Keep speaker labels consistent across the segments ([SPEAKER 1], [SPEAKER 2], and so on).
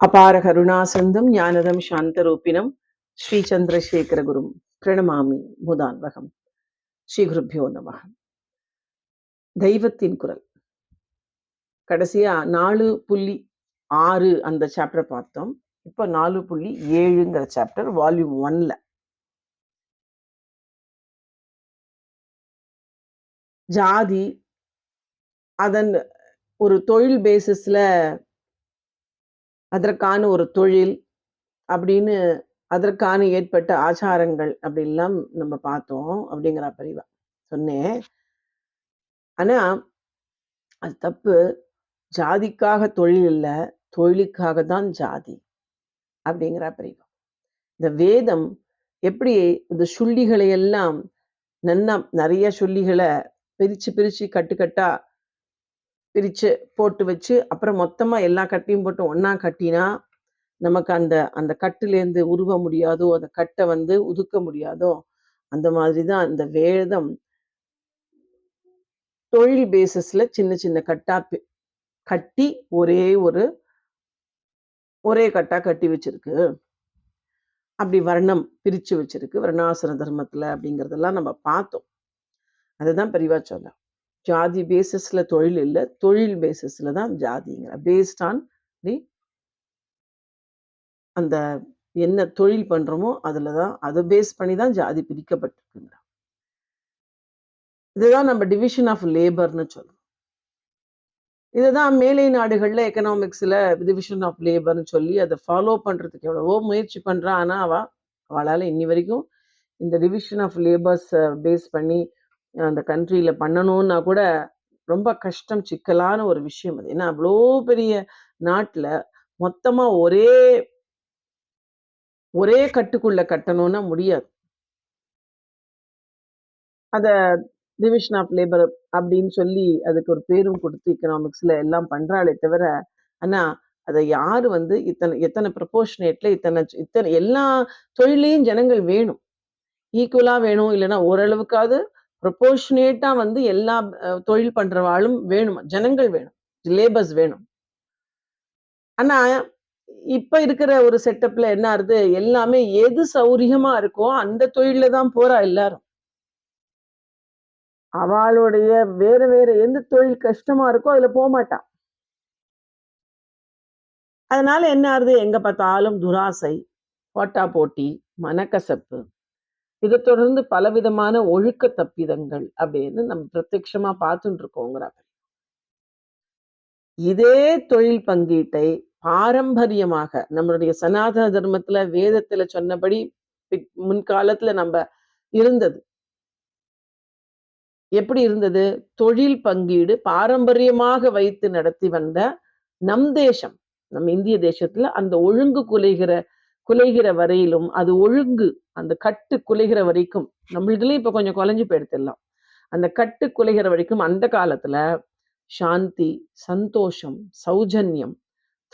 [SPEAKER 1] அபார கருணாசந்தம் ஞானதம் சாந்தரூபிணம் ஸ்ரீ சந்திரசேகர குரும் பிரணமாமி முதான்வகம் ஸ்ரீ குருப்பியோ நமகம் தெய்வத்தின் குரல். கடைசியா நாலு புள்ளி ஆறு அந்த சாப்டர் பார்த்தோம். இப்போ நாலு புள்ளி ஏழுங்கிற சாப்டர் வால்யூம் ஒன்ல. ஜாதி அதன் ஒரு தொழில் பேசிஸ்ல அதற்கான ஒரு தொழில் அப்படின்னு அதற்கான ஏற்பட்ட ஆச்சாரங்கள் அப்படின்லாம் நம்ம பார்த்தோம் அப்படிங்கிற பிரிவா சொன்னேன். ஆனா அது தப்பு. ஜாதிக்காக தொழில் இல்லை தொழிலுக்காக தான் ஜாதி அப்படிங்கிற பிரிவா. இந்த வேதம் எப்படி இந்த சுள்ளிகளை எல்லாம் நன்னா நிறைய சுள்ளிகளை பிரிச்சு பிரிச்சு கட்டுக்கட்டா பிரிச்சு போட்டு வச்சு அப்புறம் மொத்தமா எல்லா கட்டையும் போட்டு ஒன்றா கட்டினா நமக்கு அந்த அந்த கட்டுலேருந்து உருவ முடியாதோ அந்த கட்டை வந்து உதுக்க முடியாதோ அந்த மாதிரி தான் அந்த வேதம் தொழில் பேசிஸில் சின்ன சின்ன கட்டா பி- கட்டி ஒரே ஒரு ஒரே கட்டா கட்டி வச்சிருக்கு. அப்படி வர்ணம் பிரிச்சு வச்சிருக்கு. வர்ணாசிர தர்மத்துல அப்படிங்கறதெல்லாம் நம்ம பார்த்தோம். அதுதான் பெரியவா சொன்னா ஜாதி பேசிஸ்ல தொழில் இல்லை தொழில் பேசிஸ்ல தான் ஜாதிங்கிற பேஸ்ட் ஆன் தி அந்த என்ன தொழில் பண்றோமோ அதில் தான் அதை பேஸ் பண்ணி தான் ஜாதி பிரிக்கப்பட்டிருக்குங்கிற. இதுதான் நம்ம டிவிஷன் ஆஃப் லேபர்னு சொல்றோம். இதுதான் மேலை நாடுகள்ல எக்கனாமிக்ஸ்ல டிவிஷன் ஆஃப் லேபர்னு சொல்லி அதை ஃபாலோ பண்றதுக்கு எவ்வளவோ முயற்சி பண்றா ஆனால் அவள் அவளால இன்னி வரைக்கும் இந்த டிவிஷன் ஆஃப் லேபர்ஸ் பேஸ் பண்ணி அந்த கண்ட்ரியில் பண்ணணும்னா கூட ரொம்ப கஷ்டம் சிக்கலான ஒரு விஷயம் அது. ஏன்னா அவ்வளோ பெரிய நாட்டுல மொத்தமா ஒரே ஒரே கட்டுக்குள்ள கட்டணும்னா முடியாது. அத டிவிஷன் ஆஃப் லேபர் அப்படின்னு சொல்லி அதுக்கு ஒரு பேரும் கொடுத்து எக்கனாமிக்ஸ்ல எல்லாம் பண்ணுறாளே தவிர ஆனா அதை யாரு வந்து இத்தனை எத்தனை ப்ரப்போர்ஷனேட்டில் இத்தனை இத்தனை எல்லா தொழிலையும் ஜனங்கள் வேணும். ஈக்குவலா வேணும் இல்லைன்னா ஓரளவுக்காவது ப்ரொபோர்ஷனேட்டாக வந்து எல்லா தொழில் பண்றவாளும் வேணும். ஜனங்கள் வேணும். லேபர்ஸ் வேணும். ஆனா இப்ப இருக்கிற ஒரு செட்டப்ல என்ன ஆகுது? எல்லாமே எது சௌரியமாக இருக்கோ அந்த தொழிலில் தான் போறா எல்லாரும். அவளுடைய வேற வேற எந்த தொழில் கஷ்டமா இருக்கோ அதுல போக மாட்டா. அதனால என்ன ஆகுது? எங்க பார்த்தாலும் துராசை போட்டா போட்டி மனக்கசப்பு. இதை தொடர்ந்து பலவிதமான ஒழுக்க தப்பிதங்கள் அப்படின்னு நம்ம பிரத்யட்சமா பார்த்துட்டு இருக்கோங்கிறாங்க இதே தொழில் பங்கீட்டை பாரம்பரியமாக நம்மளுடைய சனாதன தர்மத்துல வேதத்துல சொன்னபடி முன்காலத்துல நம்ம இருந்தது. எப்படி இருந்தது? தொழில் பங்கீடு பாரம்பரியமாக வைத்து நடத்தி வந்த நம் தேசம் நம் இந்திய தேசத்துல அந்த ஒழுங்கு குலைகிற குலைகிற வரையிலும் அது ஒழுங்கு. அந்த கட்டு குலைகிற வரைக்கும் நம்மளுதுலயும் இப்ப கொஞ்சம் குலைஞ்சு போயிடுத்திடலாம் அந்த கட்டு குலைகிற வரைக்கும் அந்த காலத்துல சாந்தி சந்தோஷம் சௌஜன்யம்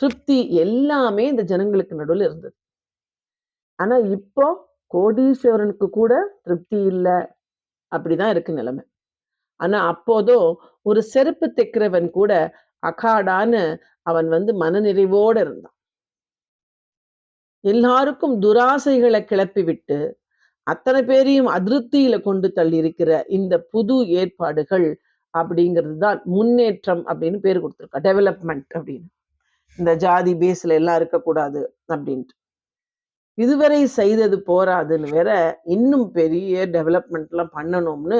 [SPEAKER 1] திருப்தி எல்லாமே இந்த ஜனங்களுக்கு நடுவில் இருந்தது. ஆனா இப்போ கோடீஸ்வரனுக்கு கூட திருப்தி இல்லை. அப்படிதான் இருக்கு நிலைமை. ஆனா அப்போதோ ஒரு செருப்பு தைக்கிறவன் கூட அகாடான்னு அவன் வந்து மனநிறைவோட இருந்தான். எல்லாருக்கும் துராசைகளை கிளப்பிவிட்டு அத்தனை பேரையும் அதிருப்தியில கொண்டு தள்ளி இருக்கிற இந்த புது ஏற்பாடுகள் அப்படிங்கிறது தான் முன்னேற்றம் அப்படின்னு பேர் கொடுத்துருக்கா. டெவலப்மெண்ட் அப்படின்னு. இந்த ஜாதி பேஸ்ல எல்லாம் இருக்கக்கூடாது அப்படின்ட்டு. இதுவரை செய்தது போராதுன்னு வேற இன்னும் பெரிய டெவலப்மெண்ட்லாம் பண்ணணும்னு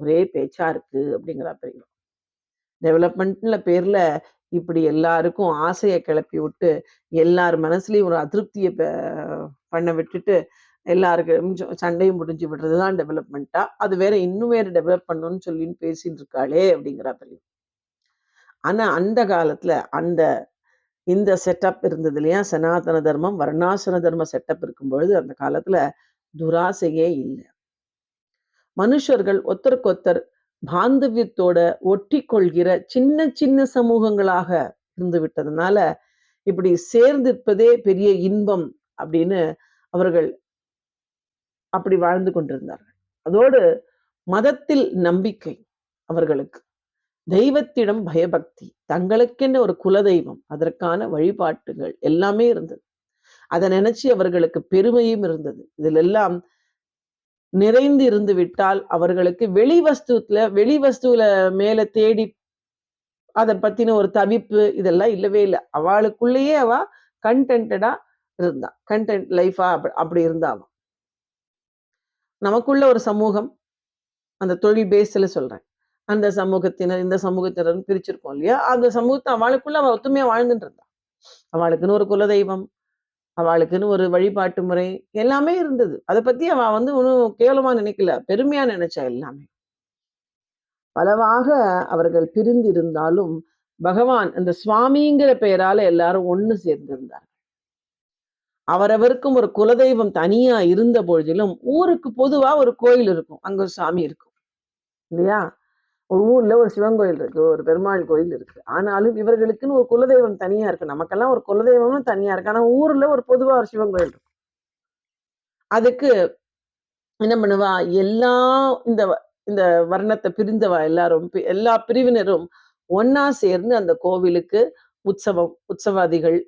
[SPEAKER 1] ஒரே பேச்சா இருக்கு அப்படிங்கிற பெரிய டெவலப்மெண்ட்ல பேர்ல இப்படி எல்லாருக்கும் ஆசையை கிளப்பி விட்டு எல்லார் மனசுலயும் ஒரு அதிருப்தியை பண்ண விட்டுட்டு எல்லாருக்கும் சண்டையும் முடிஞ்சு விடுறதுதான் டெவலப்மெண்ட்டா அது வேற இன்னும் வேற டெவலப் பண்ணணும்னு சொல்லின்னு பேசிட்டு இருக்காளே அப்படிங்கிறா தெரியும் ஆனா அந்த காலத்துல அந்த இந்த செட்டப் இருந்தது இல்லையா? சனாதன தர்மம் வர்ணாசன தர்ம செட்டப் இருக்கும்பொழுது அந்த காலத்துல துராசையே இல்லை. மனுஷர்கள் ஒருத்தருக்கொத்தர் பாந்தவியத்தோட ஒட்டி கொள்கிற சின்ன சின்ன சமூகங்களாக இருந்து விட்டதுனால இப்படி சேர்ந்திருப்பதே பெரிய இன்பம் அப்படின்னு அவர்கள் அப்படி வாழ்ந்து கொண்டிருந்தார்கள். அதோடு மதத்தில் நம்பிக்கை அவர்களுக்கு. தெய்வத்திடம் பயபக்தி தங்களுக்கென்ன ஒரு குலதெய்வம் அதற்கான வழிபாட்டுகள் எல்லாமே இருந்தது. அதை நினைச்சு அவர்களுக்கு பெருமையும் இருந்தது. இதில் எல்லாம் நிறைந்து இருந்து விட்டால் அவர்களுக்கு வெளி வஸ்துல வெளி வஸ்துல மேல தேடி அதை பத்தின ஒரு தவிப்பு இதெல்லாம் இல்லவே இல்லை. அவளுக்குள்ளேயே அவ கண்டென்டா இருந்தா கண்டென்ட் லைஃபா அப்படி இருந்தா நமக்குள்ள ஒரு சமூகம் அந்த தொழில் பேஸ்ல சொல்றேன். அந்த சமூகத்தினர் இந்த சமூகத்தினர் பிரிச்சிருக்கோம் இல்லையா? அந்த சமூகத்தை அவளுக்குள்ள அவள் ஒத்துமையா வாழ்ந்துட்டு இருந்தா. அவளுக்குன்னு ஒரு குலதெய்வம் அவளுக்குன்னு ஒரு வழிபாட்டு முறை எல்லாமே இருந்தது. அதை பத்தி அவ வந்து ஒன்றும் கேவலமா நினைக்கல. பெருமையா நினைச்சா எல்லாமே. பலவாக அவர்கள் பிரிந்து இருந்தாலும் பகவான் அந்த சுவாமிங்கிற பெயரால எல்லாரும் ஒண்ணு சேர்ந்திருந்தார்கள். அவரவருக்கும் ஒரு குலதெய்வம் தனியா இருந்த பொழுதிலும் ஊருக்கு பொதுவா ஒரு கோயில் இருக்கும். அங்க ஒரு சாமி இருக்கும். இல்லையா? ஒரு ஊர்ல ஒரு சிவன் கோயில் இருக்கு ஒரு பெருமாள் கோயில் இருக்கு. ஆனாலும் இவர்களுக்குன்னு ஒரு குலதெய்வம் தனியா இருக்கு. நமக்கெல்லாம் ஒரு குலதெய்வமும் தனியா இருக்கு. ஆனா ஊர்ல ஒரு பொதுவா ஒரு சிவன் கோயில் இருக்கு அதுக்கு என்ன பண்ணுவா? எல்லா இந்த இந்த வர்ணத்தை பிரிந்தவா எல்லாரும் எல்லா பிரிவினரும் ஒன்னா சேர்ந்து அந்த கோவிலுக்கு உற்சவம் உற்சவாதிகள்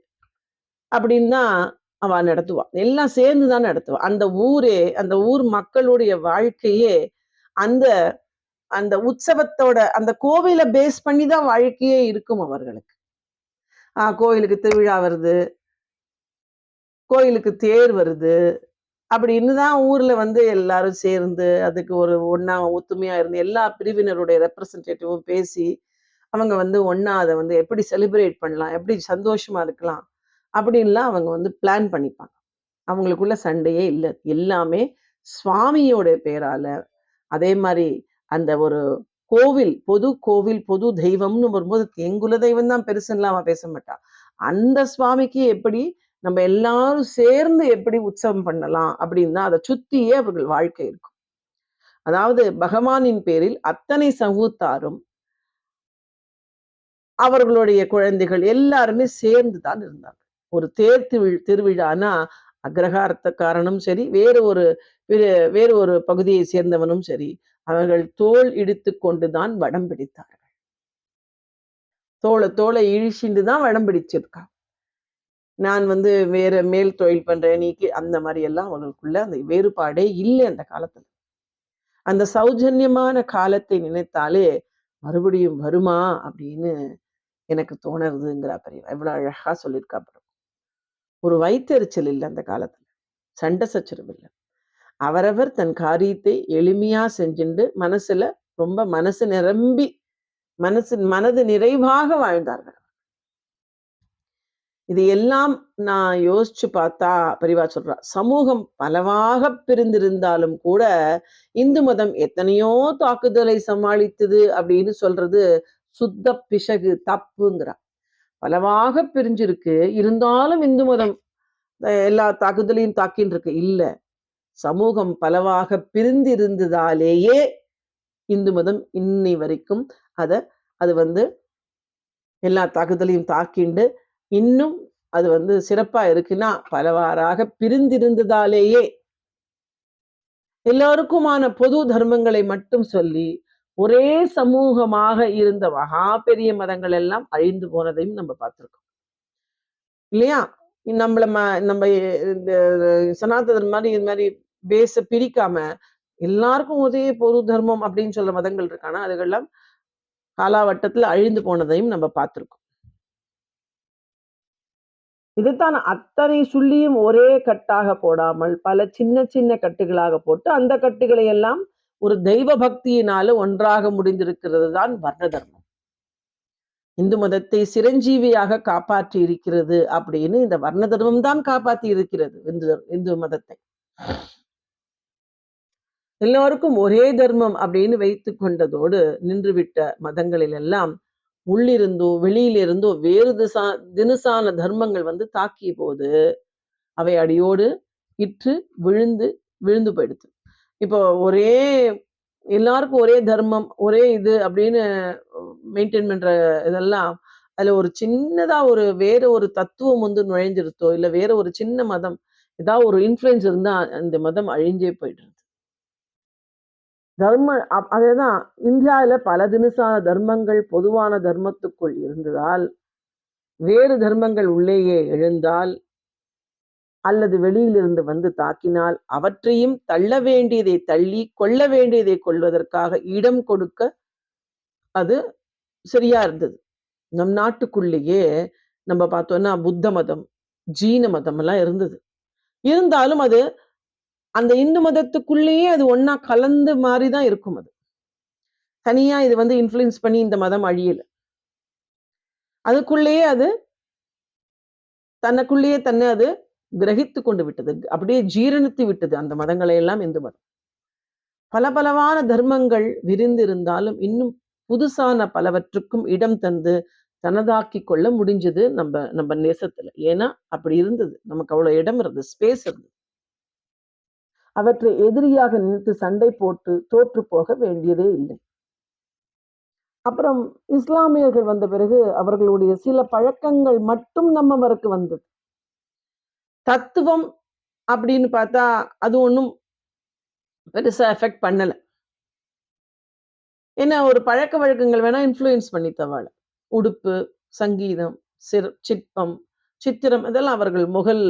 [SPEAKER 1] அப்படின்னு தான் அவ நடத்துவா. எல்லாம் சேர்ந்து தான் நடத்துவா. அந்த ஊரே அந்த ஊர் மக்களுடைய வாழ்க்கையே அந்த அந்த உற்சவத்தோட அந்த கோவிலை பேஸ் பண்ணி தான் வாழ்க்கையே இருக்கும் அவர்களுக்கு. ஆஹ் கோயிலுக்கு திருவிழா வருது. கோயிலுக்கு தேர் வருது. அப்படின்னு தான் ஊர்ல வந்து எல்லாரும் சேர்ந்து அதுக்கு ஒரு ஒன்னா ஒத்துமையா இருந்து எல்லா பிரிவினருடைய ரெப்ரசன்டேட்டிவும் பேசி அவங்க வந்து ஒன்னா அதை வந்து எப்படி செலிப்ரேட் பண்ணலாம் எப்படி சந்தோஷமா இருக்கலாம் அப்படின்லாம் அவங்க வந்து பிளான் பண்ணிப்பாங்க. அவங்களுக்குள்ள சண்டையே இல்லை. எல்லாமே சுவாமியோட பேரால. அதே மாதிரி அந்த ஒரு கோவில் பொது கோவில் பொது தெய்வம்னு வரும்போது எங்குல தெய்வம் தான் பெருசுன்னு அவன் பேச மாட்டான். அந்த சுவாமிக்கு எப்படி நம்ம எல்லாரும் சேர்ந்து எப்படி உற்சவம் பண்ணலாம் அப்படின்னா அதை சுத்தியே அவர்கள் வாழ்க்கை இருக்கும். அதாவது பகவானின் பேரில் அத்தனை சமூத்தாரும் அவர்களுடைய குழந்தைகள் எல்லாருமே சேர்ந்து தான் இருந்தாங்க ஒரு தேர் திருவி திருவிழானா அக்ரஹாரத்த காரணம் சரி வேறு ஒரு வேறு ஒரு பகுதியை சேர்ந்தவனும் சரி அவர்கள் தோல் இடித்து கொண்டுதான் வடம் பிடித்தார்கள். தோலை தோலை இழிச்சிட்டு தான் வடம் பிடிச்சிருக்கா. நான் வந்து வேற மேல் தொழில் பண்றேன் நீக்கு அந்த மாதிரி எல்லாம் அவங்களுக்குள்ள அந்த வேறுபாடே இல்லை அந்த காலத்துல. அந்த சௌஜன்யமான காலத்தை நினைத்தாலே மறுபடியும் வருமா அப்படின்னு எனக்கு தோணுறதுங்கிற பெரியவா. எவ்வளவு அழகா சொல்லியிருக்கா ஒரு வயிற்றெரிச்சல் இல்லை அந்த காலத்துல. சண்டை சச்சரவு இல்லை. அவரவர் தன் காரியத்தை எளிமையா செஞ்சுண்டு மனசுல ரொம்ப மனசு நிரம்பி மனசு மனது நிறைவாக வாழ்ந்தார்கள். இது எல்லாம் நான் யோசிச்சு பார்த்தா பரிவா சொல்றா சமூகம் பலவாக பிரிந்திருந்தாலும் கூட இந்து மதம் எத்தனையோ தாக்குதலை சமாளித்தது அப்படின்னு சொல்றது சுத்த பிசகு தப்புங்கிறா. பலவாக பிரிஞ்சிருக்கு. இருந்தாலும் இந்து மதம் எல்லா தாக்குதலையும் தாக்கின்னு இருக்கு இல்ல. சமூகம் பலவாக பிரிந்திருந்ததாலேயே இந்து மதம் இன்னை வரைக்கும் அத அது வந்து எல்லா தாக்குதலையும் தாக்கிண்டு இன்னும் அது வந்து சிறப்பா இருக்குன்னா பலவாறாக பிரிந்திருந்ததாலேயே எல்லாருக்குமான பொது தர்மங்களை மட்டும் சொல்லி ஒரே சமூகமாக இருந்த மகா பெரிய மதங்கள் எல்லாம் அழிந்து போனதையும் நம்ம பார்த்துருக்கோம். இல்லையா? நம்மள நம்ம இந்த சனாதன் மாதிரி இது மாதிரி பேச பிரிக்காம எல்லாருக்கும் ஒரே பொது தர்மம் அப்படின்னு சொல்ற மதங்கள் இருக்கானா அதுகெல்லாம் காலாவட்டத்துல அழிந்து போனதையும் நம்ம பார்த்திருக்கோம். இதுதான் அத்தனை சுள்ளியும் ஒரே கட்டாக போடாமல் பல சின்ன சின்ன கட்டுகளாக போட்டு அந்த கட்டுகளை எல்லாம் ஒரு தெய்வ பக்தியினால ஒன்றாக முடிந்திருக்கிறது தான் வர்ண தர்மம். இந்து மதத்தை சிரஞ்சீவியாக காப்பாற்றி இருக்கிறது அப்படின்னு இந்த வர்ண தர்மம் தான் காப்பாற்றி இருக்கிறது இந்து இந்து மதத்தை. எல்லோருக்கும் ஒரே தர்மம் அப்படின்னு வைத்து கொண்டதோடு நின்றுவிட்ட மதங்களில் எல்லாம் உள்ளிருந்தோ வெளியிலிருந்தோ வேறு திசா தினுசான தர்மங்கள் வந்து தாக்கிய போது அவை அடியோடு இற்று விழுந்து விழுந்து போயிடுது. இப்போ ஒரே எல்லாருக்கும் ஒரே தர்மம் ஒரே இது அப்படின்னு மெயின்டைன் பண்ற இதெல்லாம் அதுல ஒரு சின்னதா ஒரு வேற ஒரு தத்துவம் வந்து நுழைஞ்சிருத்தோ இல்ல வேற ஒரு சின்ன மதம் ஏதாவது ஒரு இன்ஃப்ளூயன்ஸ் இருந்தா அந்த மதம் அழிஞ்சே போயிடுது. தர்ம அதேதான் இந்தியாவில் பல தினசான தர்மங்கள் பொதுவான தர்மத்துக்குள் இருந்ததால் வேறு தர்மங்கள் உள்ளேயே எழுந்தால் அல்லது வெளியிலிருந்து வந்து தாக்கினால் அவற்றையும் தள்ள வேண்டியதை தள்ளி கொள்ள வேண்டியதை கொள்வதற்காக இடம் கொடுக்க அது சரியா இருந்தது. நம் நாட்டுக்குள்ளேயே நம்ம பார்த்தோம்னா புத்த மதம் ஜீன மதம் எல்லாம் இருந்தது. இருந்தாலும் அது அந்த இந்து மதத்துக்குள்ளேயே அது ஒன்னா கலந்து மாதிரி தான் இருக்கும் அது. தனியா இது வந்து இன்ஃப்ளூயன்ஸ் பண்ணி இந்த மதம் அழியல. அதுக்குள்ளேயே அது தனக்குள்ளேயே தன்னை அது கிரகித்து கொண்டு விட்டது. அப்படியே ஜீரணித்து விட்டது அந்த மதங்களை எல்லாம் இந்து மதம். பல பலவான தர்மங்கள் விரிந்திருந்தாலும் இன்னும் புதுசான பலவற்றுக்கும் இடம் தந்து தனதாக்கி கொள்ள முடிஞ்சது நம்ம நம்ம நேசத்துல. ஏன்னா அப்படி இருந்தது. நமக்கு அவ்வளவு இடம் இருந்தது. ஸ்பேஸ் இருந்தது. அவற்றை எதிரியாக நினைத்து சண்டை போட்டு தோற்று போக வேண்டியதே இல்லை. அப்புறம் இஸ்லாமியர்கள் வந்த பிறகு அவர்களுடைய சில பழக்கங்கள் மட்டும் நம்மவருக்கு வந்தது. தத்துவம் அப்படின்னு பார்த்தா அது ஒன்றும் பெருசா எஃபெக்ட் பண்ணல. ஏன்னா ஒரு பழக்க வழக்கங்கள் வேணா இன்ஃப்ளூயன்ஸ் பண்ணி தவாள் உடுப்பு சங்கீதம் சிற சிற்பம் சித்திரம் இதெல்லாம் அவர்கள் முகல்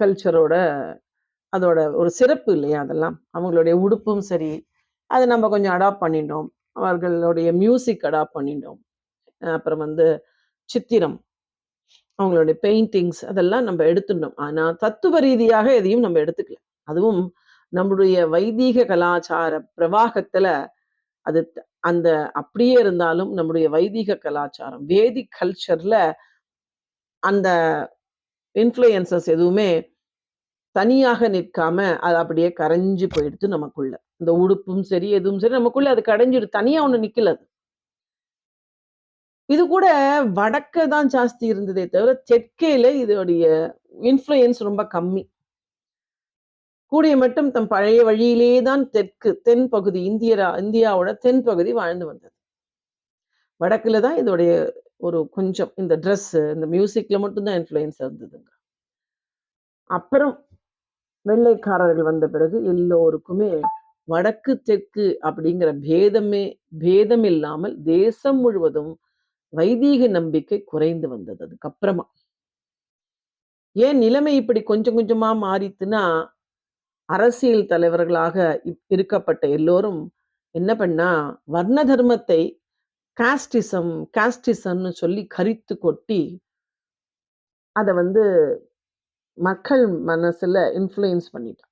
[SPEAKER 1] கல்ச்சரோட அதோட ஒரு சிறப்பு இல்லையா அதெல்லாம்? அவங்களுடைய உடுப்பும் சரி அதை நம்ம கொஞ்சம் அடாப்ட் பண்ணிட்டோம். அவர்களுடைய மியூசிக் அடாப்ட் பண்ணிட்டோம். அப்புறம் வந்து சித்திரம் அவங்களுடைய பெயிண்டிங்ஸ் அதெல்லாம் நம்ம எடுத்துட்டோம். ஆனால் தத்துவ ரீதியாக எதையும் நம்ம எடுத்துக்கல. அதுவும் நம்முடைய வைதீக கலாச்சார பிரவாகத்தில் அது அந்த அப்படியே இருந்தாலும் நம்முடைய வைதிக கலாச்சாரம் வேதிக் கல்ச்சரில் அந்த இன்ஃப்ளூயன்சஸ் எதுவுமே தனியாக நிற்காம அது அப்படியே கரைஞ்சு போயிடுது நமக்குள்ள. இந்த உடுப்பும் சரி எதுவும் சரி நமக்குள்ள அது கடைஞ்சிடு தனியா ஒண்ணு நிக்கல அது. இது கூட வடக்க தான் ஜாஸ்தி இருந்ததே தவிர தெற்கேல இதோடைய இன்ஃப்ளூயன்ஸ் ரொம்ப கம்மி. கூடிய மட்டும் தம் பழைய வழியிலே தான் தெற்கு தென் பகுதி இந்தியரா இந்தியாவோட தென் பகுதி வாழ்ந்து வந்தது. வடக்குல தான் இதோடைய ஒரு கொஞ்சம் இந்த ட்ரெஸ் இந்த மியூசிக்ல மட்டும்தான் இன்ஃப்ளூயன்ஸ் இருந்ததுங்க. அப்புறம் வெள்ளைக்காரர்கள் வந்த பிறகு எல்லோருக்குமே வடக்கு தெற்கு அப்படிங்கிற பேதமே பேதம் இல்லாமல் தேசம் முழுவதும் வைதீக நம்பிக்கை குறைந்து வந்தது அதுக்கப்புறமா. ஏன் நிலைமை இப்படி கொஞ்சம் கொஞ்சமா மாறித்துன்னா அரசியல் தலைவர்களாக இருக்கப்பட்ட எல்லோரும் என்ன பண்ணா வர்ண தர்மத்தை காஸ்டிசம் காஸ்டிசம்னு சொல்லி கரித்து கொட்டி அதை வந்து மக்கள் மனசுல இன்ஃப்ளூயன்ஸ் பண்ணிட்டான்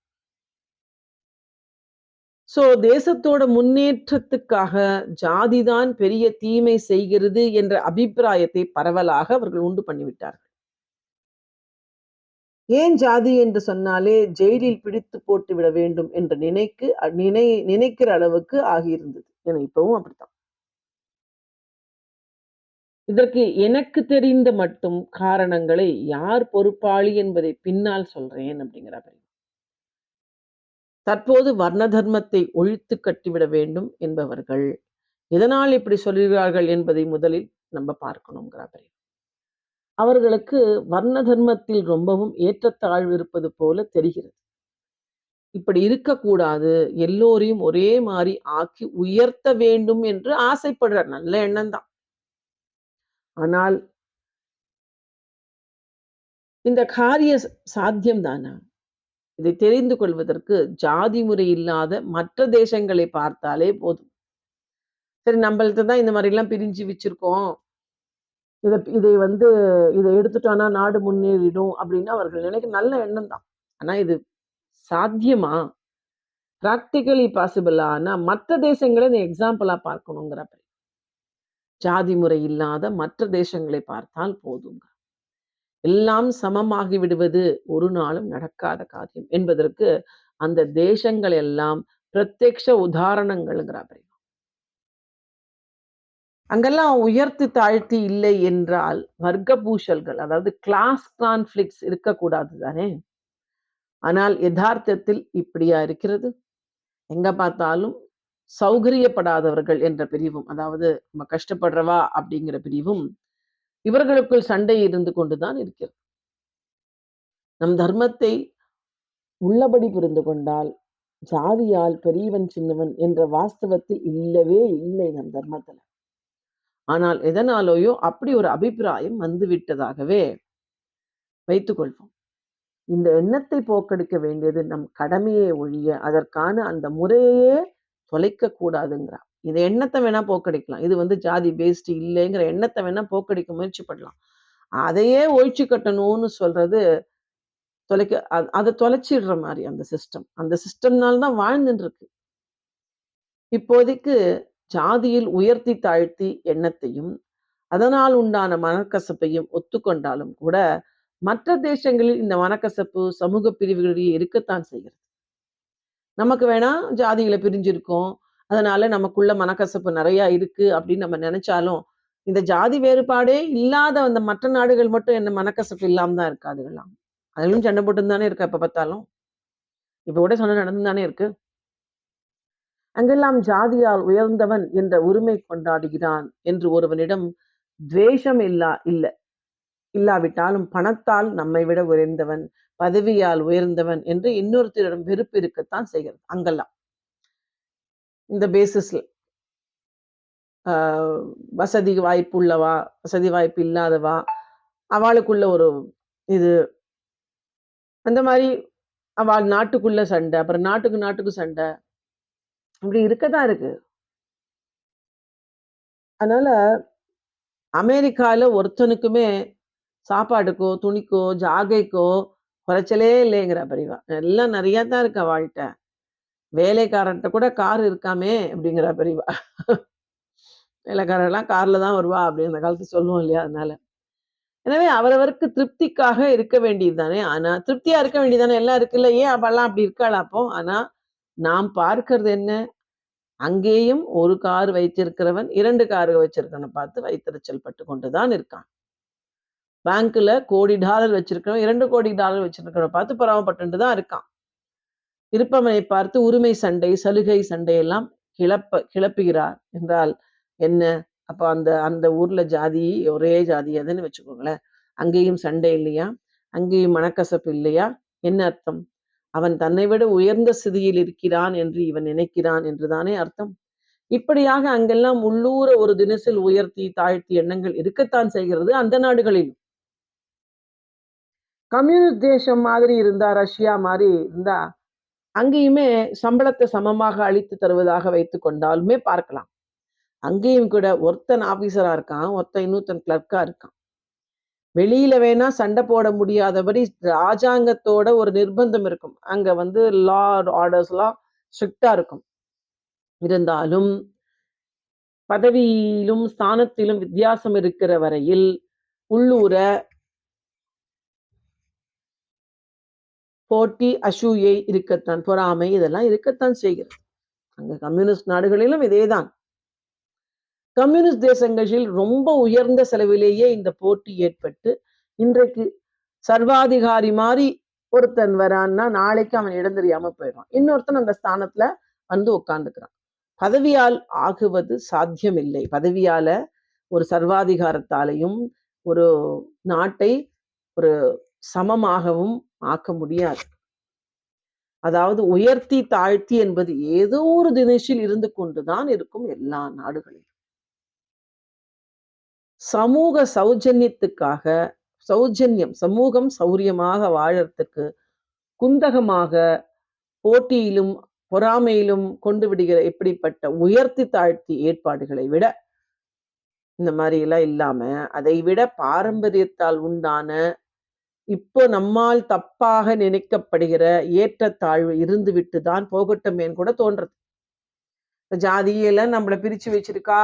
[SPEAKER 1] சோ தேசத்தோட முன்னேற்றத்துக்காக ஜாதிதான் பெரிய தீமை செய்கிறது என்ற அபிப்பிராயத்தை பரவலாக அவர்கள் உண்டு பண்ணிவிட்டார்கள். ஏன் ஜாதி என்று சொன்னாலே ஜெயிலில் பிடித்து போட்டு விட வேண்டும் என்ற நினைக்கு நினை நினைக்கிற அளவுக்கு ஆகியிருந்தது. என இப்பவும் அப்படித்தான். இதற்கு எனக்கு தெரிந்த மட்டும் காரணங்களை யார் பொறுப்பாளி என்பதை பின்னால் சொல்றேன் அப்படிங்கிறார் தற்போது வர்ண தர்மத்தை ஒழித்து கட்டிவிட வேண்டும் என்பவர்கள் எதனால் இப்படி சொல்கிறார்கள் என்பதை முதலில் நம்ம பார்க்கணுங்கிறார் அவர்களுக்கு வர்ண தர்மத்தில் ரொம்பவும் ஏற்றத்தாழ்வு இருப்பது போல தெரிகிறது. இப்படி இருக்கக்கூடாது எல்லோரையும் ஒரே மாதிரி ஆக்கி உயர்த்த வேண்டும் என்று ஆசைப்படுறார். நல்ல எண்ணம் தான். ஆனால் இந்த காரிய சாத்தியம்தானா இதை தெரிந்து கொள்வதற்கு ஜாதி முறை இல்லாத மற்ற தேசங்களை பார்த்தாலே போதும். சரி நம்மள்ட்ட தான் இந்த மாதிரி எல்லாம் பிரிஞ்சு வச்சிருக்கோம். இதை இதை வந்து இதை எடுத்துட்டோம்னா நாடு முன்னேறிடும் அப்படின்னு அவர்கள் நினைக்க நல்ல எண்ணம் தான். ஆனா இது சாத்தியமா? பிராக்டிக்கலி பாசிபிளா ஆனா மற்ற தேசங்களை இந்த எக்ஸாம்பிளா பார்க்கணுங்கிறப்ப. ஜாதி முறை இல்லாத மற்ற தேசங்களை பார்த்தால் போதுங்க. எல்லாம் சமமாகி விடுவது ஒரு நாளும் நடக்காத காரியம் என்பதற்கு அந்த தேசங்கள் எல்லாம் பிரத்யக்ஷ உதாரணங்கள்ங்கிறார் அங்கெல்லாம் உயர்த்தி தாழ்த்தி இல்லை என்றால் வர்க்க பூஷல்கள் அதாவது கிளாஸ் கான்ஃபிளிக்ஸ் இருக்கக்கூடாது தானே? ஆனால் யதார்த்தத்தில் இப்படியா இருக்கிறது? எங்க பார்த்தாலும் சௌகரியப்படாதவர்கள் என்ற பிரிவும் அதாவது நம்ம கஷ்டப்படுறவா அப்படிங்கிற பிரிவும் இவர்களுக்குள் சண்டை இருந்து கொண்டுதான் இருக்கிறது. நம் தர்மத்தை உள்ளபடி புரிந்து கொண்டால் ஜாதியால் பெரியவன் சின்னவன் என்ற வாஸ்தவத்தில் இல்லவே இல்லை நம் தர்மத்துல. ஆனால் எதனாலேயோ அப்படி ஒரு அபிப்பிராயம் வந்துவிட்டதாகவே வைத்துக்கொள்வோம் இந்த எண்ணத்தை போக்கெடுக்க வேண்டியது நம் கடமையை ஒழிய அதற்கான அந்த முறையே தொலைக்க கூடாதுங்கிறா இந்த எண்ணத்தை வேணா போக்கடிக்கலாம். இது வந்து ஜாதி பேஸ்ட் இல்லைங்கிற எண்ணத்தை வேணா போக்கடிக்க முயற்சி பண்ணலாம். அதையே ஒழிச்சு கட்டணும்னு சொல்றது தொலைக்க அதை தொலைச்சிடுற மாதிரி அந்த சிஸ்டம் அந்த சிஸ்டம்னால தான் வாழ்ந்துட்டு இருக்கு இப்போதைக்கு ஜாதியில் உயர்த்தி தாழ்த்தி எண்ணத்தையும் அதனால் உண்டான மனக்கசப்பையும் ஒத்துக்கொண்டாலும் கூட மற்ற தேசங்களில் இந்த மனக்கசப்பு சமூக பிரிவுகளிடையே இருக்கத்தான் செய்கிறது. நமக்கு வேணா ஜாதிகளை பிரிஞ்சிருக்கோம். அதனால நமக்குள்ள மனக்கசப்பு நிறைய இருக்கு அப்படின்னு நம்ம நினைச்சாலும் இந்த ஜாதி வேறுபாடே இல்லாத அந்த மற்ற நாடுகள் மட்டும் என்ன மனக்கசப்பு இல்லாம தான் இருக்காதுகளாம் அதிலும் சண்டை போட்டு தானே இருக்கு எப்ப பார்த்தாலும்? இப்ப கூட சொன்ன நடந்து தானே இருக்கு? அங்கெல்லாம் ஜாதியால் உயர்ந்தவன் என்ற உரிமை கொண்டாடுகிறான் என்று ஒருவனிடம் துவேஷம் இல்லா இல்லை. இல்லாவிட்டாலும் பணத்தால் நம்மை விட உயர்ந்தவன். பதவியால் உயர்ந்தவன் என்று இன்னொருத்தரிடம் வெறுப்பு இருக்கத்தான் செய்கிறது. அங்கெல்லாம். இந்த பேசிஸ்ல வசதி வாய்ப்பு உள்ளவா வசதி வாய்ப்பு இல்லாதவா அவளுக்குள்ள ஒரு இது. அந்த மாதிரி அவள் நாட்டுக்குள்ள சண்டை அப்புறம் நாட்டுக்கு நாட்டுக்கு சண்டை. இப்படி இருக்கதான் இருக்கு. அதனால அமெரிக்கால ஒருத்தனுக்குமே சாப்பாடுக்கோ துணிக்கோ ஜாகைக்கோ குறைச்சலே இல்லைங்கிற பெரியவா எல்லாம் நிறையா தான் இருக்கா வாழ்கிட்ட வேலைக்காரன்ட்ட கூட கார் இருக்காமே அப்படிங்கிற பெரியவா வேலைக்காரெல்லாம் காரில் தான் வருவா அப்படி அந்த காலத்து சொல்லுவோம் இல்லையா அதனால. எனவே அவரவருக்கு திருப்திக்காக இருக்க வேண்டியது தானே ஆனால் திருப்தியா இருக்க வேண்டியதானே எல்லாம் இருக்குல்ல ஏன் அப்பெல்லாம் அப்படி இருக்காளா அப்போ? ஆனால் நாம் பார்க்கறது என்ன? அங்கேயும் ஒரு கார் வைத்திருக்கிறவன் இரண்டு காரு வச்சிருக்கவனை பார்த்து வைத்தறிச்சல் பட்டு கொண்டுதான் இருக்கான். பேங்க்ல கோடி டாலர் வச்சிருக்கிறோம் இரண்டு கோடி டாலர் வச்சிருக்கிறோம் பார்த்து பராமப்பட்டு தான் இருக்கான். இருப்பவனை பார்த்து உரிமை சண்டை சலுகை சண்டை எல்லாம் கிளப்ப கிளப்புகிறார் என்றால் என்ன? அப்போ அந்த அந்த ஊர்ல ஜாதி ஒரே ஜாதி அதுன்னு வச்சுக்கோங்களேன். அங்கேயும் சண்டை இல்லையா? அங்கேயும் மனக்கசப்பு இல்லையா? என்ன அர்த்தம்? அவன் தன்னை விட உயர்ந்த ஸ்திதியில் இருக்கிறான் என்று இவன் நினைக்கிறான் என்றுதானே அர்த்தம்? இப்படியாக அங்கெல்லாம் உள்ளூர ஒரு தினசில் உயர்த்தி தாழ்த்தி எண்ணங்கள் இருக்கத்தான் செய்கிறது அந்த நாடுகளிலும். கம்யூனிஸ்ட் தேசம் மாதிரி இருந்தா ரஷ்யா மாதிரி இருந்தா அங்கேயுமே சம்பளத்தை சமமாக அளித்து தருவதாக வைத்து கொண்டாலுமே பார்க்கலாம். அங்கேயும் கூட ஒருத்தன் ஆபீசரா இருக்கான் ஒருத்தன் இன்னொருத்தன் கிளர்க்கா இருக்கான். வெளியில வேணா சண்டை போட முடியாதபடி ராஜாங்கத்தோட ஒரு நிர்பந்தம் இருக்கும். அங்க வந்து லா ஆர்டர்ஸ் எல்லாம் ஸ்ட்ரிக்டா இருக்கும். இருந்தாலும் பதவியிலும் ஸ்தானத்திலும் வித்தியாசம் இருக்கிற வரையில் உள்ளூர போட்டி அசூயை இருக்கத்தான் பொறாமை இதெல்லாம் இருக்கத்தான் செய்கிறது. அங்க கம்யூனிஸ்ட் நாடுகளிலும் இதேதான். கம்யூனிஸ்ட் தேசங்களில் ரொம்ப உயர்ந்த செலவிலேயே இந்த போட்டி ஏற்பட்டு இன்றைக்கு சர்வாதிகாரி மாதிரி ஒருத்தன் வரான்னா நாளைக்கு அவன் இடம் தெரியாம போயிடுவான். இன்னொருத்தன் அந்த ஸ்தானத்துல வந்து உட்கார்ந்துக்கிறான் பதவியால் ஆகுவது சாத்தியமில்லை. பதவியால ஒரு சர்வாதிகாரத்தாலையும் ஒரு நாட்டை ஒரு சமமாகவும் ஆக்க முடியாது. அதாவது உயர்த்தி தாழ்த்தி என்பது ஏதோ ஒரு தினேஷில் இருந்து கொண்டுதான் இருக்கும் எல்லா நாடுகளிலும். சமூக சௌஜன்யத்துக்காக சௌஜன்யம் சமூகம் சௌரியமாக வாழறதுக்கு குந்தகமாக போட்டியிலும் பொறாமையிலும் கொண்டு விடுகிற இப்படிப்பட்ட உயர்த்தி தாழ்த்தி ஏற்பாடுகளை விட இந்த மாதிரி எல்லாம் இல்லாம அதை விட பாரம்பரியத்தால் உண்டான இப்போ நம்மால் தப்பாக நினைக்கப்படுகிற ஏற்றத்தாழ்வு இருந்துவிட்டு தான் போகட்டுமேன்னு கூட தோன்றது. ஜாதியெல்லாம் நம்மளை பிரிச்சு வச்சிருக்கா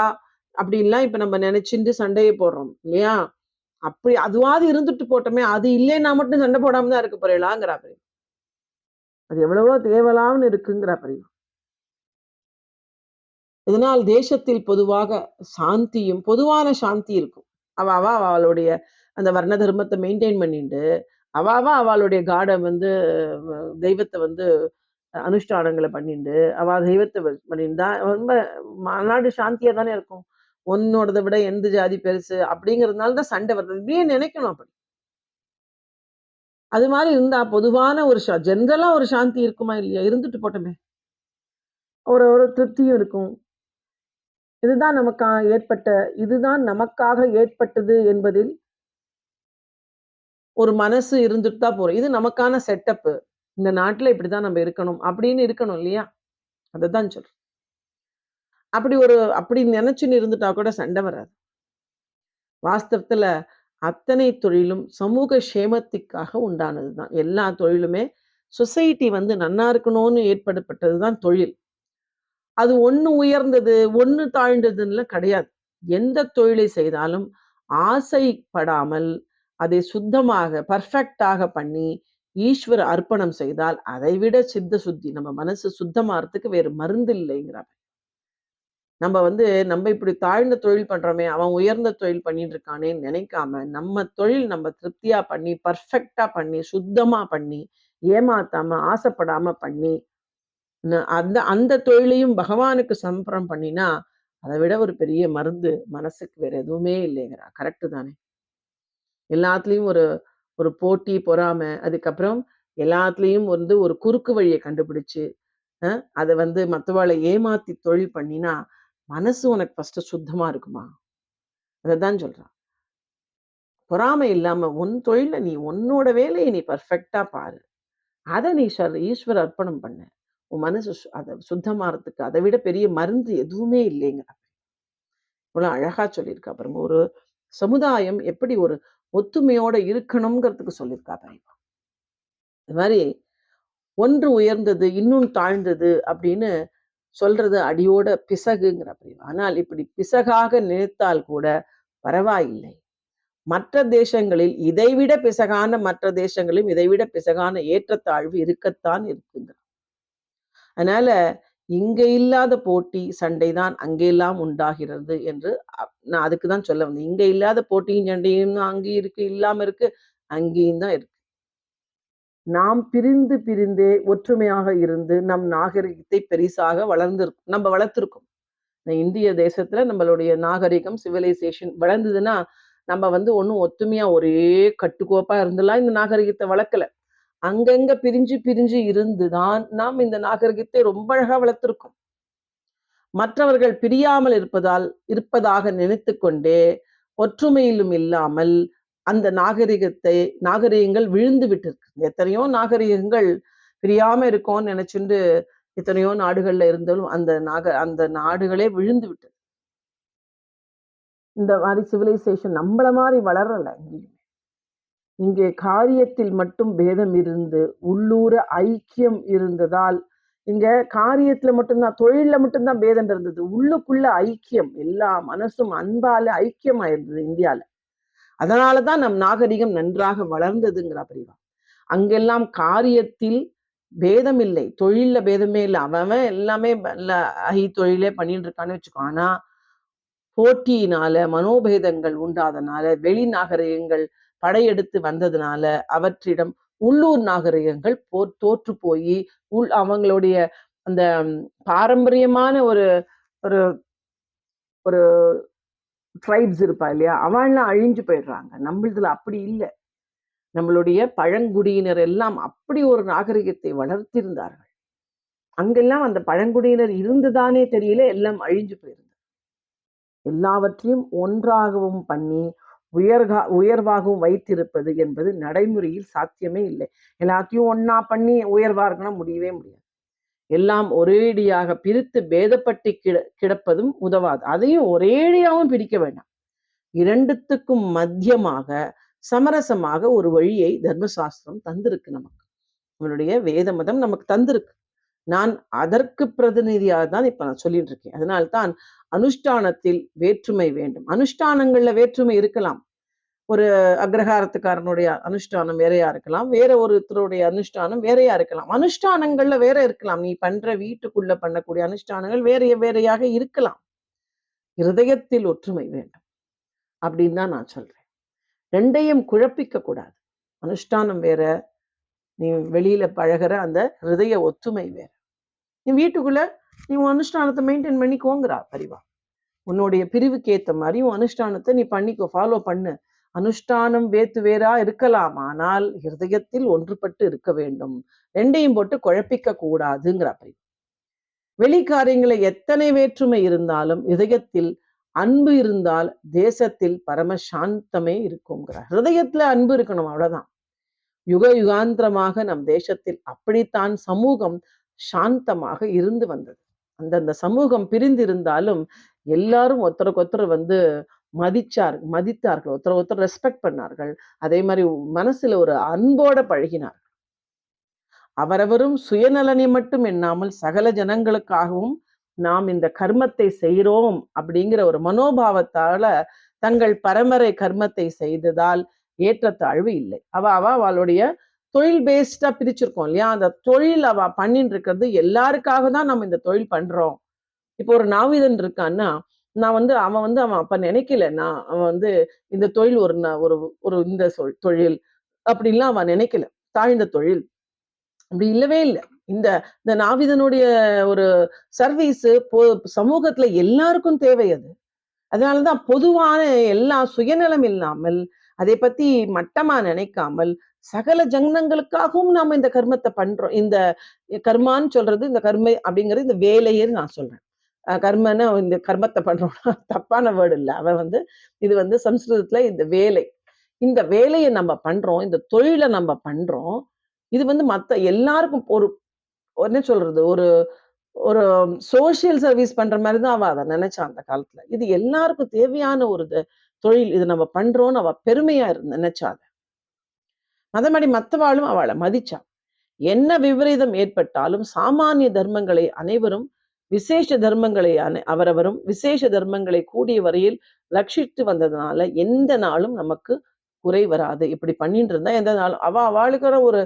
[SPEAKER 1] அப்படின்லாம் இப்ப நம்ம நினைச்சுட்டு சண்டையை போடுறோம் இல்லையா? அப்படி அதுவாது இருந்துட்டு போட்டோமே அது இல்லைன்னா மட்டும் சண்டை போடாம தான் இருக்க போறீங்களாங்கிற பிரிவு அது எவ்வளவோ தேவலாம்னு இருக்குங்கிற பிரிவு இதனால் தேசத்தில் பொதுவாக சாந்தியும் பொதுவான சாந்தி இருக்கும். அவ அவ அவளுடைய அந்த வர்ண தர்மத்தை மெயின்டைன் பண்ணிட்டு அவாவா அவளுடைய காடை வந்து தெய்வத்தை வந்து அனுஷ்டானங்களை பண்ணிட்டு அவ தெய்வத்தை பண்ணிட்டு ரொம்ப மாநாடு சாந்தியா தானே இருக்கும் ஒன்னோடத விட எந்த ஜாதி பெருசு அப்படிங்கிறதுனால தான் சண்டை வருது இப்படியே நினைக்கணும் அப்படி அது மாதிரி இருந்தா பொதுவான ஒரு ஷா ஜென்ரலா ஒரு சாந்தி இருக்குமா இல்லையா? இருந்துட்டு போட்டோமே ஒரு ஒரு திருப்தியும் இருக்கும். இதுதான் நமக்கா ஏற்பட்ட இதுதான் நமக்காக ஏற்பட்டது என்பதில் ஒரு மனசு இருந்துட்டு தான் போறோம். இது நமக்கான செட்டப்பு. இந்த நாட்டுல இப்படிதான் நம்ம இருக்கணும். அப்படின்னு இருக்கணும் இல்லையா? அததான் சொல்றேன். அப்படி ஒரு அப்படி நினைச்சுன்னு இருந்துட்டா கூட சண்டை வராது. வாஸ்தவத்துல அத்தனை தொழிலும் சமூக சேமத்திற்காக உண்டானது தான். எல்லா தொழிலுமே சொசைட்டி வந்து நன்னா இருக்கணும்னு ஏற்படப்பட்டது தான் தொழில். அது ஒண்ணு உயர்ந்தது, ஒண்ணு தாழ்ந்ததுன்னு கிடையாது. எந்த தொழிலை செய்தாலும் ஆசைப்படாமல் அதை சுத்தமாக, பர்ஃபெக்டாக பண்ணி, ஈஸ்வர அர்ப்பணம் செய்தால், அதை விட சித்த சுத்தி நம்ம மனசு சுத்தமாறதுக்கு வேறு மருந்து இல்லைங்கிறாங்க. நம்ம வந்து நம்ம இப்படி தாழ்ந்த தொழில் பண்றோமே, அவன் உயர்ந்த தொழில் பண்ணிட்டு இருக்கானேன்னு நினைக்காம, நம்ம தொழில் நம்ம திருப்தியா பண்ணி, பெர்ஃபெக்ட்டா பண்ணி, சுத்தமா பண்ணி, ஏமாத்தாம, ஆசைப்படாம பண்ணி, அந்த அந்த தொழிலையும் பகவானுக்கு சமர்ப்பணம் பண்ணினா, அதை விட ஒரு பெரிய மருந்து மனசுக்கு வேற எதுவுமே இல்லைங்கிறா. கரெக்டு தானே? எல்லாத்துலயும் ஒரு ஒரு போட்டி, பொறாமை, அதுக்கப்புறம் எல்லாத்துலயும் வந்து ஒரு குறுக்கு வழியை கண்டுபிடிச்சு, அதை அத வந்து மற்றவாளை ஏமாத்தி தொழில் பண்ணினா, மனசு உனக்கு ஃபஸ்ட்டு சுத்தமா இருக்குமா? அததான் சொல்கிறான் பொறாமை இல்லாம உன் தொழில்ல நீ உன்னோட வேலையை நீ பர்ஃபெக்டாக பாரு. அதை நீ சர் ஈஸ்வர அர்ப்பணம் பண்ண உன் மனசு அதை அத சுத்தமாறதுக்கு அதை விட பெரிய மருந்து எதுவுமே இல்லைங்கிற இவ்வளோ அழகா சொல்லியிருக்கா பாருங்க. ஒரு சமுதாயம் எப்படி ஒரு ஒத்துமையோட இருக்கணுங்கிறதுக்கு சொல்லியிருக்கா பாருங்க. இது மாதிரி ஒன்று உயர்ந்தது, இன்னும் தாழ்ந்தது அப்படின்னு சொல்றது அடியோட பிசகுங்கிற பிரிவு. ஆனால் இப்படி பிசகாக நினைத்தால் கூட பரவாயில்லை. மற்ற தேசங்களில் இதைவிட பிசகான மற்ற தேசங்களிலும் இதைவிட பிசகான ஏற்றத்தாழ்வு இருக்கத்தான் இருக்குங்க. அதனால இங்கே இல்லாத போட்டி, சண்டைதான் அங்கெல்லாம் உண்டாகிறது என்று நான் அதுக்கு தான் சொல்ல வந்தேன். இங்க இல்லாத போட்டியும், சண்டையும் அங்கேயும் இருக்கு, இல்லாம இருக்கு, அங்கேயும் தான் இருக்கு. நாம் பிரிந்து பிரிந்தே ஒற்றுமையாக இருந்து நம் நாகரிகத்தை பெரிசாக வளர்ந்திருக் நம்ம வளர்த்திருக்கோம். இந்திய தேசத்துல நம்மளுடைய நாகரிகம், சிவிலைசேஷன் வளர்ந்ததுன்னா, நம்ம வந்து ஒண்ணும் ஒத்துமையா ஒரே கட்டுக்கோப்பா இருந்தெல்லாம் இந்த நாகரிகத்தை வளர்க்கல. அங்கங்க பிரிஞ்சு பிரிஞ்சு இருந்துதான் நாம் இந்த நாகரிகத்தை ரொம்ப அழகா வளர்த்திருக்கோம். மற்றவர்கள் பிரியாமல் இருப்பதால் இருப்பதாக நினைத்து கொண்டே, ஒற்றுமையிலும் இல்லாமல் அந்த நாகரிகத்தை நாகரிகங்கள் விழுந்து விட்டிருக்கு. எத்தனையோ நாகரிகங்கள் பிரியாம இருக்கோம்னு நினைச்சுண்டு எத்தனையோ நாடுகள்ல இருந்தாலும் அந்த நாக அந்த நாடுகளே விழுந்து விட்டது. இந்த மாதிரி சிவிலைசேஷன் நம்மள மாதிரி வளரல இங்கேயும். இங்கே காரியத்தில் மட்டும் பேதம் இருந்து, உள்ளூர ஐக்கியம் இருந்ததால், இங்க காரியத்துல மட்டும் தான் தொழில்ல மட்டும் தான் பேதம் இருந்தது. உள்ளுக்குள்ள ஐக்கியம், எல்லா மனசும் அன்பால ஐக்கியமா இருந்தது இந்தியால. அதனாலதான் நம் நாகரிகம் நன்றாக வளர்ந்ததுங்கிறா பிரிவா அங்கெல்லாம் காரியத்தில் பேதம் இல்லை. தொழில்ல பேதமே இல்ல. அவன் அவன் எல்லாமே நல்ல ஐ தொழிலே பண்ணிட்டு இருக்கான்னு வச்சுக்கோ. ஆனா, போட்டியினால, மனோபேதங்கள் உண்டாதனால, வெளி நாகரிகங்கள் படையெடுத்து வந்ததுனால, அவற்றிடம் உள்ளூர் நாகரிகங்கள் போ தோற்று போயி, உள் அவங்களுடைய அந்த பாரம்பரியமான ஒரு ஒரு ஒரு ட்ரைப்ஸ் இருப்பா இல்லையா? அவன்லாம் அழிஞ்சு போயிடுறாங்க. நம்மளதுல அப்படி இல்லை நம்மளுடைய பழங்குடியினர் எல்லாம் அப்படி ஒரு நாகரிகத்தை வளர்த்திருந்தார்கள். அங்கெல்லாம் அந்த பழங்குடியினர் இருந்துதானே தெரியல, எல்லாம் அழிஞ்சு போயிருந்தது. எல்லாவற்றையும் ஒன்றாகவும் பண்ணி, உயர்கா உயர்வாகவும் வைத்திருப்பது என்பது நடைமுறையில் சாத்தியமே இல்லை. எல்லாத்தையும் ஒன்னா பண்ணி உயர்வாக முடியவே முடியாது. எல்லாம் ஒரேடியாக பிரித்து பேதப்பட்டு கிட கிடப்பதும் உதவாது. அதையும் ஒரேடியாகவும் பிரிக்க வேண்டாம். இரண்டுத்துக்கும் மத்தியமாக, சமரசமாக ஒரு வழியை தர்மசாஸ்திரம் தந்திருக்கு நமக்கு. நம்மளுடைய வேத மதம் நமக்கு தந்திருக்கு. நான் அதற்கு பிரதிநிதியாக தான் இப்ப நான் சொல்லிட்டு இருக்கேன். அதனால்தான் அனுஷ்டானத்தில் வேற்றுமை வேண்டும். அனுஷ்டானங்கள்ல வேற்றுமை இருக்கலாம். ஒரு அக்ரஹாரத்துக்காரனுடைய அனுஷ்டானம் வேறையா இருக்கலாம். வேற ஒருத்தருடைய அனுஷ்டானம் வேறையா இருக்கலாம். அனுஷ்டானங்கள்ல வேற இருக்கலாம். நீ பண்ற வீட்டுக்குள்ள பண்ணக்கூடிய அனுஷ்டானங்கள் வேற வேறையாக இருக்கலாம். இருதயத்தில் ஒற்றுமை வேண்டும். அப்படின்னு தான் நான் சொல்றேன். ரெண்டையும் குழப்பிக்க கூடாது. அனுஷ்டானம் வேற, நீ வெளியில பழகுற அந்த ஹிருதய ஒத்துமை வேற. நீ வீட்டுக்குள்ள நீ உன் அனுஷ்டானத்தை மெயின்டெயின் பண்ணிக்கோங்கிறா பரிவா உன்னுடைய பிரிவுக்கு ஏத்த மாதிரி உன் அனுஷ்டானத்தை நீ பண்ணிக்கோ, ஃபாலோ பண்ணு. அனுஷ்டானம் வேத்து வேறா இருக்கலாம். ஆனால் ஹிருதயத்தில் ஒன்றுபட்டு இருக்க வேண்டும். ரெண்டையும் போட்டு குழப்பிக்க கூடாதுங்கிற அப்படி வெளிக்காரியங்களை எத்தனை வேற்றுமை இருந்தாலும் இதயத்தில் அன்பு இருந்தால் தேசத்தில் பரம சாந்தமே இருக்குங்கிறார் ஹிருதயத்துல அன்பு இருக்கணும் அவ்வளவுதான். யுக யுகாந்திரமாக நம் தேசத்தில் அப்படித்தான் சமூகம் சாந்தமாக இருந்து வந்தது. அந்தந்த சமூகம் பிரிந்திருந்தாலும் எல்லாரும் ஒருத்தருக்கு ஒருத்தர் வந்து மதிச்சார் மதித்தார்கள். ஒருத்தர் ஒருத்தர் ரெஸ்பெக்ட் பண்ணார்கள். அதே மாதிரி மனசுல ஒரு அன்போட பழகினார். அவரவரும் சுயநலனை மட்டும் எண்ணாமல் சகல ஜனங்களுக்காகவும் நாம் இந்த கர்மத்தை செய்கிறோம் அப்படிங்கிற ஒரு மனோபாவத்தால தங்கள் பரம்பரை கர்மத்தை செய்ததால் ஏற்றத்தாழ்வு இல்லை. அவ அவ அவளுடைய தொழில் பேஸ்டா பிரிச்சிருக்கோம் இல்லையா? அந்த தொழில் அவ பண்ணிட்டு இருக்கிறது எல்லாருக்காக தான் நம்ம இந்த தொழில் பண்றோம். இப்போ ஒரு நாவிதன் இருக்கான்னா நான் வந்து அவன் வந்து அவன் அப்ப நினைக்கல. நான் அவன் வந்து இந்த தொழில் ஒரு ஒரு ஒரு இந்த சொல் தொழில் அப்படின்லாம் அவன் நினைக்கல. தாழ்ந்த தொழில். அப்படி இல்லவே இல்லை. இந்த இந்த நாவிதனுடைய ஒரு சர்வீஸ் சமூகத்துல எல்லாருக்கும் தேவை அது. அதனாலதான் பொதுவான எல்லா சுயநலம் இல்லாமல் அதை பத்தி மட்டமா நினைக்காமல் சகல ஜங்னங்களுக்காகவும் நாம இந்த கர்மத்தை பண்றோம். இந்த கர்மான்னு சொல்றது இந்த கர்ம அப்படிங்கிறது இந்த வேலையே நான் சொல்றேன். கர்மன்னு இந்த கர்மத்தை பண்றோம்னா தப்பான வேர்டு இல்லை. அவன் வந்து இது வந்து சம்ஸ்கிருதத்துல இந்த வேலை. இந்த வேலையை நம்ம பண்றோம் இந்த தொழிலை நம்ம பண்றோம் இது வந்து மற்ற எல்லாருக்கும் ஒரு என்ன சொல்றது ஒரு ஒரு சோசியல் சர்வீஸ் பண்ற மாதிரி தான் அவ அதை நினைச்சா அந்த காலத்துல. இது எல்லாருக்கும் தேவையான ஒரு தொழில். இது நம்ம பண்றோம்னு அவ பெருமையா இருந்து நினைச்சாத மதமடி மத்தவாளும் அவளை மதிச்சா. என்ன விபரீதம் ஏற்பட்டாலும் சாமானிய தர்மங்களை அனைவரும் விசேஷ தர்மங்களை அவரவரும் விசேஷ தர்மங்களை கூடிய வரையில் ரட்சித்து வந்ததுனால எந்த நாளும் நமக்கு குறை வராது. இப்படி பண்ணிட்டு இருந்தா எந்த நாளும் அவ அவளுக்கான ஒரு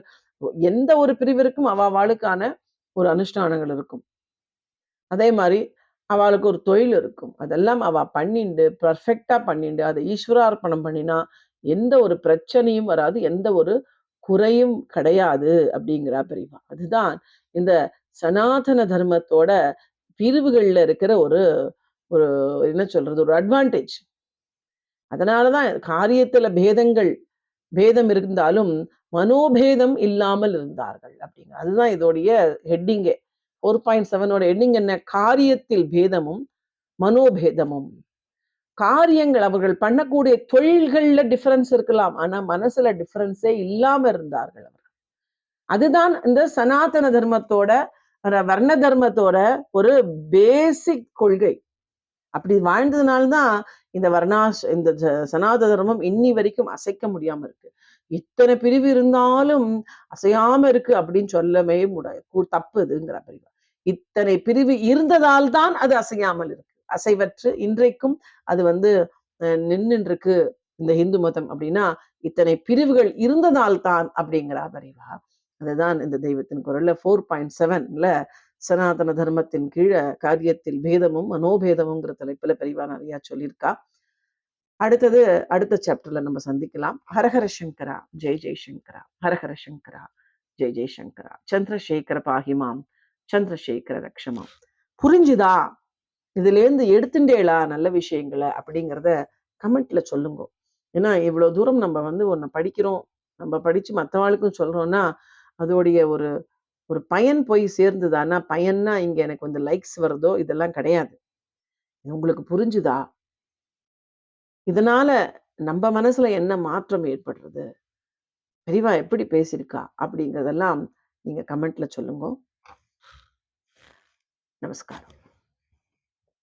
[SPEAKER 1] எந்த ஒரு பிரிவிற்கும் அவ அவளுக்கான ஒரு அனுஷ்டானங்கள் இருக்கும். அதே மாதிரி அவளுக்கு ஒரு தொழில் இருக்கும். அதெல்லாம் அவ பண்ணிண்டு பர்ஃபெக்டா பண்ணிண்டு அதை ஈஸ்வரார்ப்பணம் பண்ணினா எந்த ஒரு பிரச்சனையும் வராது எந்த ஒரு குறையும் கிடையாது அப்படிங்கிறா பெரியவா. அதுதான் இந்த சனாதன தர்மத்தோட பிரிவுகள்ல இருக்கிற ஒரு ஒரு என்ன சொல்றது ஒரு அட்வான்டேஜ் அதனாலதான் காரியத்துல பேதங்கள் பேதம் இருந்தாலும் மனோபேதம் இல்லாமல் இருந்தார்கள் அப்படிங்க. அதுதான் இதோடைய ஹெட்டிங்கே ஃபோர் பாயிண்ட் செவனோட ஹெட்டிங் என்ன? காரியத்தில் பேதமும் மனோபேதமும். காரியங்கள் அவர்கள் பண்ணக்கூடிய தொழில்கள்ல டிஃபரன்ஸ் இருக்கலாம். ஆனா மனசுல டிஃபரன்ஸே இல்லாம இருந்தார்கள் அவர்கள். அதுதான் இந்த சனாதன தர்மத்தோட வர்ண தர்மத்தோட ஒரு பேசிக் கொள்கை. அப்படி வாழ்ந்ததுனால்தான் இந்த வர்ணாஸ் இந்த சனாத தர்மம் இன்னி வரைக்கும் அசைக்க முடியாம இருக்கு. இத்தனை பிரிவு இருந்தாலும் அசையாம இருக்கு அப்படின்னு சொல்லவே முடியாது. தப்பு இதுங்கிற பிரிவு. இத்தனை பிரிவு இருந்ததால் தான் அது அசையாமல் இருக்கு. அசைவற்று இன்றைக்கும் அது வந்து நின்றுருக்கு இந்த இந்து மதம் அப்படின்னா இத்தனை பிரிவுகள் இருந்ததால் தான் அப்படிங்கிறா பரிவா. அதுதான் இந்த தெய்வத்தின் குரல்ல ஃபோர் பாயிண்ட் செவன்ல சனாதன தர்மத்தின் கீழே காரியத்தில் பேதமும் மனோபேதமுங்கிற தலைப்புல பெரியவா நிறையா சொல்லியிருக்கா. அடுத்தது அடுத்த சாப்டர்ல நம்ம சந்திக்கலாம். ஹரஹர சங்கரா ஜெய் ஜெய்சங்கரா ஹரஹர சங்கரா ஜெய் ஜெய்சங்கரா சந்திரசேகர பாகிமாம் சந்திரசேகர ரக்ஷமாம் புரிஞ்சுதா? இதுல இருந்து எடுத்துட்டேளா நல்ல விஷயங்களை அப்படிங்கிறத கமெண்ட்ல சொல்லுங்க. ஏன்னா இவ்வளவு தூரம் நம்ம வந்து ஒன்னு படிக்கிறோம். நம்ம படிச்சு மற்றவாளுக்கும் சொல்றோம்னா அதோடைய ஒரு ஒரு பயன் போய் சேர்ந்துதான்னா பயன்னா இங்கே எனக்கு வந்து லைக்ஸ் வருதோ இதெல்லாம் கிடையாது. உங்களுக்கு புரிஞ்சுதா? இதனால நம்ம மனசுல என்ன மாற்றம் ஏற்படுறது? பெரிவா எப்படி பேசியிருக்கா? அப்படிங்கிறதெல்லாம் நீங்க கமெண்ட்ல சொல்லுங்க. நமஸ்காரம்.